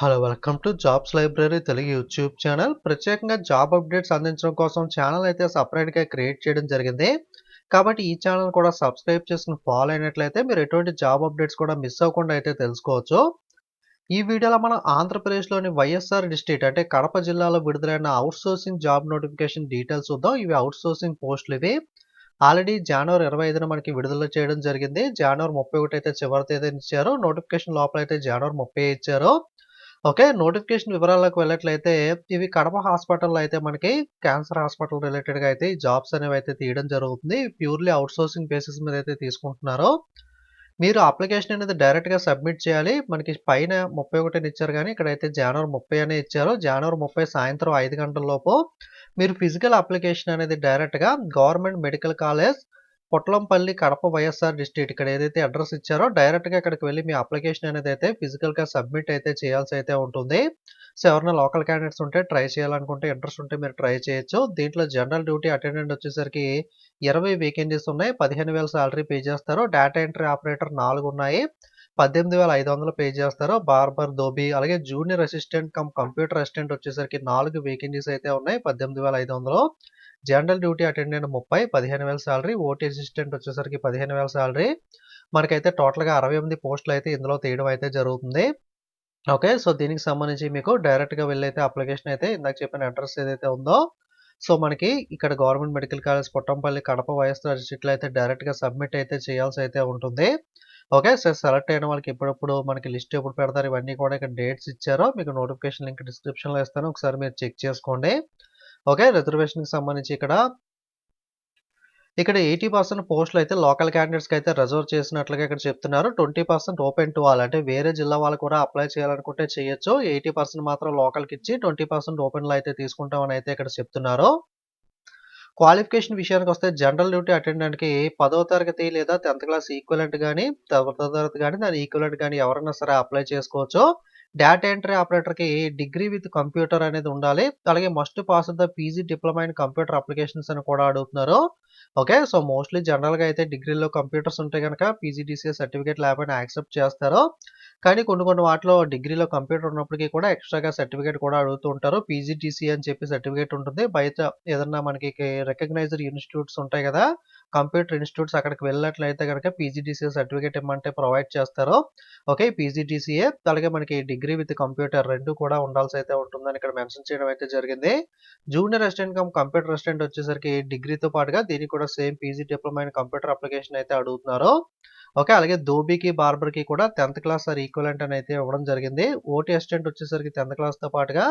Hello welcome to jobs library Telugu YouTube channel ప్రత్యేకంగా job updates అందించడం కోసం channel అయితే సపరేట్గా క్రియేట్ చేయడం జరిగింది. కాబట్టి ఈ ఛానల్ కూడా సబ్స్క్రైబ్ చేసుకుని ఫాలో అయినట్లయితే మీరు ఎటువంటి జాబ్ అప్డేట్స్ కూడా మిస్ అవ్వకుండా అయితే తెలుసుకోవచ్చు. ఈ వీడియోలో మనం ఆంధ్రప్రదేశ్లోని వైఎస్ఆర్ డిస్ట్రిక్ట్ అంటే కడప జిల్లాలో విడుదలైన అవుట్సోర్సింగ్ జాబ్ నోటిఫికేషన్ డీటెయిల్స్ చూద్దాం. ఇవి అవుట్సోర్సింగ్ పోస్టులు ఇవి. ఆల్రెడీ జనవరి ఇరవై ఐదున మనకి విడుదల చేయడం జరిగింది. జనవరి ముప్పై ఒకటి అయితే చివరి తేదీని ఇచ్చారు. నోటిఫికేషన్ లోపల అయితే జనవరి ముప్పై ఇచ్చారు. ఓకే నోటిఫికేషన్ వివరాలకు వెళ్ళట్లయితే ఇవి కడప హాస్పిటల్లో అయితే మనకి క్యాన్సర్ హాస్పిటల్ రిలేటెడ్గా అయితే జాబ్స్ అనేవి అయితే తీయడం జరుగుతుంది. ప్యూర్లీ అవుట్సోర్సింగ్ బేసిస్ మీద అయితే తీసుకుంటున్నారు. మీరు అప్లికేషన్ అనేది డైరెక్ట్గా సబ్మిట్ చేయాలి. మనకి పైన ముప్పై ఒకటిని ఇచ్చారు కానీ ఇక్కడైతే జనవరి ముప్పై అనే ఇచ్చారు. జనవరి ముప్పై సాయంత్రం ఐదు గంటల లోపు మీరు ఫిజికల్ అప్లికేషన్ అనేది డైరెక్ట్గా government medical college Potlampalli Kadapa YSR district ఇక్కడ ఏదైతే అడ్రస్ ఇచ్చారో డైరెక్ట్గా ఇక్కడికి వెళ్ళి మీ అప్లికేషన్ అనేది అయితే ఫిజికల్గా సబ్మిట్ అయితే చేయాల్సి అయితే ఉంటుంది. సో ఎవరైనా లోకల్ క్యాండిడేట్స్ ఉంటే ట్రై చేయాలనుకుంటే ఇంట్రెస్ట్ ఉంటే మీరు ట్రై చేయొచ్చు. దీంట్లో జనరల్ డ్యూటీ అటెండెంట్ వచ్చేసరికి ఇరవై వేకెన్సీస్ ఉన్నాయి. పదిహేను వేల సాలరీ పే చేస్తారు. డేటా ఎంట్రీ ఆపరేటర్ నాలుగు ఉన్నాయి. పద్దెనిమిది వేల ఐదు వందలు పే చేస్తారు. బార్బర్ దోబీ అలాగే junior assistant cum computer assistant వచ్చేసరికి నాలుగు వేకెన్సీస్ అయితే ఉన్నాయి. పద్దెనిమిది వేల ఐదు వందలు. జనరల్ డ్యూటీ అటెండెంట్ ముప్పై పదిహేను వేల సాలరీ ఓటీ అసిస్టెంట్ వచ్చేసరికి పదిహేను వేల సాలరీ. మనకైతే టోటల్గా అరవై ఎనిమిది పోస్టులు అయితే ఇందులో తీయడం అయితే జరుగుతుంది. ఓకే సో దీనికి సంబంధించి మీకు డైరెక్ట్గా వెళ్ళైతే అప్లికేషన్ అయితే ఇందాక చెప్పిన అడ్రస్ ఏదైతే ఉందో సో మనకి ఇక్కడ government medical college Puttampalli Kadapa వయస్సు డిస్ట్రిక్ట్లో అయితే డైరెక్ట్గా సబ్మిట్ అయితే చేయాల్సి అయితే ఉంటుంది. ఓకే సార్ సెలెక్ట్ అయిన వాళ్ళకి ఎప్పుడప్పుడు మనకి లిస్ట్ ఎప్పుడు పెడతారు ఇవన్నీ కూడా ఇక్కడ డేట్స్ ఇచ్చారో. మీకు నోటిఫికేషన్ లింక్ డిస్క్రిప్షన్లో ఇస్తాను. ఒకసారి మీరు చెక్ చేసుకోండి. ఓకే రిజర్వేషన్కి సంబంధించి ఇక్కడ. ఇక్కడ ఎయిటీ పర్సెంట్ పోస్టులు అయితే లోకల్ క్యాండిడేట్స్కి అయితే రిజర్వ్ చేసినట్లుగా ఇక్కడ చెప్తున్నారు. ట్వంటీ పర్సెంట్ ఓపెన్ టు వాళ్ళు అంటే వేరే జిల్లా వాళ్ళు కూడా అప్లై చేయాలనుకుంటే చేయొచ్చు. ఎయిటీ పర్సెంట్ మాత్రం లోకల్కి ఇచ్చి ట్వంటీ పర్సెంట్ ఓపెన్లో అయితే తీసుకుంటామని అయితే ఇక్కడ చెప్తున్నారు. క్వాలిఫికేషన్ విషయానికి వస్తే జనరల్ డ్యూటీ అటెండెంట్కి పదో తరగతి లేదా టెన్త్ క్లాస్ ఈక్వలెంట్ కానీ పదో తరగతి కానీ దాని ఈక్వలెంట్ కానీ ఎవరైనా సరే అప్లై చేసుకోవచ్చు. డేటా ఎంట్రీ ఆపరేటర్కి డిగ్రీ విత్ కంప్యూటర్ అనేది ఉండాలి. అలాగే must pass the PG diploma in computer applications అని కూడా అడుగుతున్నారు. ఓకే సో మోస్ట్లీ జనరల్గా అయితే డిగ్రీలో కంప్యూటర్స్ ఉంటే కనుక పీజీడీసీఏ సర్టిఫికేట్ లేకపోయినా యాక్సెప్ట్ చేస్తారు. కానీ కొన్ని కొన్ని వాటిలో డిగ్రీలో కంప్యూటర్ ఉన్నప్పటికీ కూడా ఎక్స్ట్రాగా సర్టిఫికేట్ కూడా అడుగుతూ ఉంటారు. పీజీటీసీ అని చెప్పి సర్టిఫికేట్ ఉంటుంది. బయట ఏదన్నా మనకి రికగ్నైజర్ ఇన్స్టిట్యూట్స్ ఉంటాయి కదా. కంప్యూటర్ ఇన్స్టిట్యూట్స్ అక్కడికి వెళ్ళినట్లయితే కనుక పీజీడీసీఏ సర్టిఫికేట్ ఏమంటే ప్రొవైడ్ చేస్తారు. ఓకే పీజీడీసీఏ అలాగే మనకి డిగ్రీ విత్ కంప్యూటర్ రెండు కూడా ఉండాల్సి అయితే ఉంటుందని ఇక్కడ మెన్షన్ చేయడం అయితే జరిగింది. Junior assistant cum computer assistant వచ్చేసరికి డిగ్రీతో పాటుగా దీనికి కూడా same PG diploma computer application అయితే అడుగుతున్నారు. ఓకే అలాగే దోబీకి బార్బర్కి కూడా టెన్త్ క్లాస్ ఆర్ ఈక్వలెంట్ అని అయితే ఇవ్వడం జరిగింది. ఓటీ అసిస్టెంట్ వచ్చేసరికి టెన్త్ క్లాస్తో పాటుగా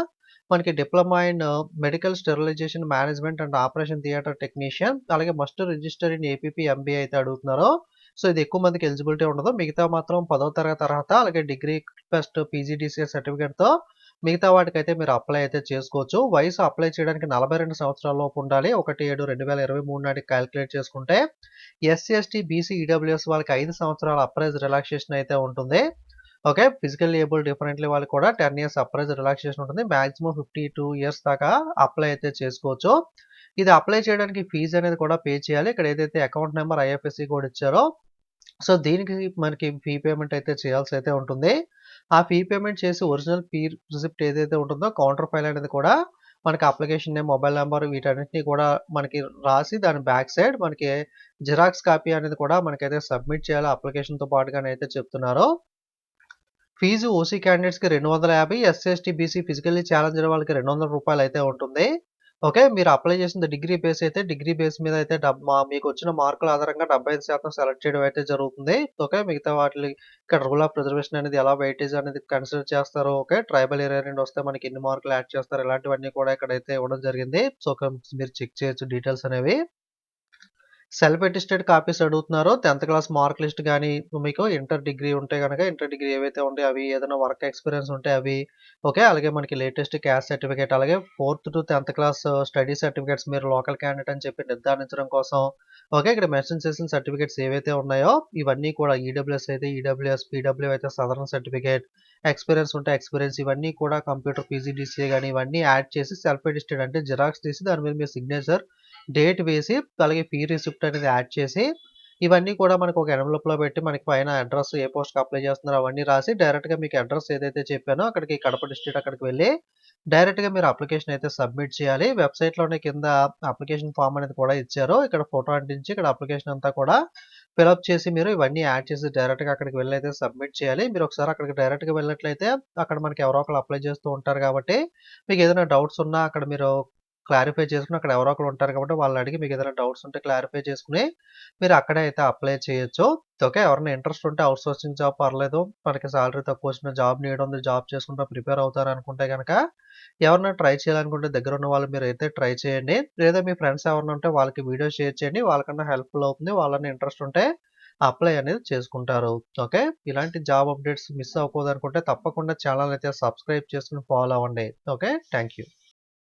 మనకి diploma in medical sterilization management and operation theatre technician అలాగే must register in APP MBA అయితే అడుగుతున్నారు. సో ఇది ఎక్కువ మందికి ఎలిజిబిలిటీ ఉండదు. మిగతా మాత్రం పదో తరగతి తర్వాత అలాగే డిగ్రీ ఫస్ట్ పీజీడీసీఏ సర్టిఫికేట్తో మిగతా వాటికైతే మీరు అప్లై అయితే చేసుకోవచ్చు. వయసు అప్లై చేయడానికి నలభై రెండు సంవత్సరాల లోపు ఉండాలి. ఒకటి ఏడు రెండు వేల ఇరవై మూడు నాటికి క్యాలిక్యులేట్ చేసుకుంటే ఎస్సీ ఎస్టీ బీసీ ఈడబ్ల్యూఎస్ వాళ్ళకి ఐదు సంవత్సరాల అప్రైజ్ రిలాక్సేషన్ అయితే ఉంటుంది. ఓకే? ఫిజికల్ ఏబుల్ డిఫరెంట్లీ వాళ్ళకి కూడా ten years upper age relaxation ఉంటుంది. మాక్సిమం ఫిఫ్టీ టూ ఇయర్స్ దాకా అప్లై అయితే చేసుకోవచ్చు. ఇది అప్లై చేయడానికి ఫీజు అనేది కూడా పే చేయాలి. ఇక్కడ ఏదైతే అకౌంట్ నెంబర్ ఐఎఫ్ఎస్సి కూడా ఇచ్చారో సో దీనికి మనకి ఫీ పేమెంట్ అయితే చేయాల్సి అయితే ఉంటుంది. ఆ ఫీ పేమెంట్ చేసి ఒరిజినల్ ఫీ రిసిప్ట్ ఏదైతే ఉంటుందో కౌంటర్ ఫైల్ అనేది కూడా మనకి అప్లికేషన్ నేమ్ మొబైల్ నెంబర్ వీటన్నిటిని కూడా మనకి రాసి దాని బ్యాక్ సైడ్ మనకి జిరాక్స్ కాపీ అనేది కూడా మనకైతే సబ్మిట్ చేయాలి. అప్లికేషన్తో పాటుగానే అయితే చెప్తున్నారు. ఫీజు ఓసీ క్యాండిడేట్స్కి రెండు వందల యాభై SC ST BC physically challenge వాళ్ళకి రెండు వందల రూపాయలు అయితే ఉంటుంది. ఓకే మీరు అప్లై చేసిన డిగ్రీ బేస్ అయితే డిగ్రీ బేస్ మీద అయితే డబ్ మీకు వచ్చిన మార్కుల ఆధారంగా డెబ్బై ఐదు శాతం సెలెక్ట్ చేయడం అయితే జరుగుతుంది. ఓకే మిగతా వాటికి ఇక్కడ రూల్ ఆఫ్ ప్రిజర్వేషన్ అనేది ఎలా వెయిటేజ్ అనేది కన్సిడర్ చేస్తారో ఓకే ట్రైబల్ ఏరియా నుండి వస్తే మనకి ఎన్ని మార్కులు యాడ్ చేస్తారు ఇలాంటివన్నీ కూడా ఇక్కడైతే ఇవ్వడం జరిగింది. సో మీరు చెక్ చేయొచ్చు డీటెయిల్స్ అనేవి. సెల్ఫ్ అటెస్టెడ్ కాపీస్ అడుగుతున్నారు టెన్త్ క్లాస్ మార్క్ లిస్ట్ కానీ మీకు ఇంటర్ డిగ్రీ ఉంటే కనుక ఇంటర్ డిగ్రీ ఏవైతే ఉంటాయో అవి ఏదైనా వర్క్ ఎక్స్పీరియన్స్ ఉంటే అవి ఓకే? అలాగే మనకి లేటెస్ట్ క్యాస్ట్ సర్టిఫికేట్ అలాగే fourth to tenth class study certificates మీరు లోకల్ క్యాండిడేట్ అని చెప్పి నిర్ధారించడం కోసం ఓకే? ఇక్కడ మెన్షన్ చేసిన సర్టిఫికేట్స్ ఏవైతే ఉన్నాయో ఇవన్నీ కూడా ఈడబ్ల్యూఎస్ అయితే ఈడబ్ల్యూఎస్ పీడబ్ల్యూ అయితే సదరన్ సర్టిఫికేట్ ఎక్స్పీరియన్స్ ఉంటే ఎక్స్పీరియన్స్ ఇవన్నీ కూడా కంప్యూటర్ పీజీడీసీఏ కానీ ఇవన్నీ యాడ్ చేసి సెల్ఫ్ అటెస్టెడ్ అంటే జిరాక్స్ తీసి దాని మీద మీ సిగ్నేచర్ డేట్ వేసి అలాగే ఫీ రిసిప్ట్ అనేది యాడ్ చేసి ఇవన్నీ కూడా మనకు ఒక ఎన్వలప్‌లో పెట్టి మనకి పైన అడ్రస్ ఏ పోస్ట్‌కి అప్లై చేస్తున్నారో అవన్నీ రాసి డైరెక్ట్‌గా మీకు అడ్రస్ ఏదైతే చెప్పానో అక్కడికి కడప డిస్ట్రిక్ట్ అక్కడికి వెళ్ళి డైరెక్ట్‌గా మీరు అప్లికేషన్ అయితే సబ్మిట్ చేయాలి. వెబ్‌సైట్‌లోనే కింద అప్లికేషన్ ఫామ్ అనేది కూడా ఇచ్చారు. ఇక్కడ ఫోటో అంటించి ఇక్కడ అప్లికేషన్ అంతా కూడా ఫిలప్ చేసి మీరు ఇవన్నీ యాడ్ చేసి డైరెక్ట్‌గా అక్కడికి వెళ్ళి అయితే సబ్మిట్ చేయాలి. మీరు ఒకసారి అక్కడికి డైరెక్ట్‌గా వెళ్ళినట్లయితే అక్కడ మనకి ఎవరో ఒకరు అప్లై చేస్తూ ఉంటారు కాబట్టి మీకు ఏదైనా డౌట్స్ ఉన్నా అక్కడ మీరు క్లారిఫై చేసుకొని అక్కడ ఎవరో ఒకరు ఉంటారు కాబట్టి వాళ్ళని అడిగి మీకు ఏదైనా డౌట్స్ ఉంటే క్లారిఫై చేసుకుని మీరు అక్కడే అయితే అప్లై చేయొచ్చు. ఓకే. ఎవరైనా ఇంట్రెస్ట్ ఉంటే ఔట్‌సోర్సింగ్ జాబ్ పర్లేదు. మనకి సాలరీ తక్కువ వచ్చిన జాబ్ నీడ్ ఉంది. జాబ్ చేసుకుంటా ప్రిపేర్ అవుతారు అనుకుంటే కనుక ఎవరైనా ట్రై చేయాలనుకుంటే దగ్గర ఉన్న వాళ్ళు మీరు అయితే ట్రై చేయండి. లేదా మీ ఫ్రెండ్స్ ఎవరైనా ఉంటే వాళ్ళకి వీడియో షేర్ చేయండి. వాళ్ళకన్నా హెల్ప్‌ఫుల్ అవుతుంది. వాళ్ళని ఇంట్రెస్ట్ ఉంటే అప్లై అనేది చేసుకుంటారు. ఓకే. ఇలాంటి జాబ్ అప్డేట్స్ మిస్ అవ్వకూడదనుకుంటే తప్పకుండా ఛానల్ అయితే సబ్స్క్రైబ్ చేసుకుని ఫాలో అవ్వండి. ఓకే. Thank you.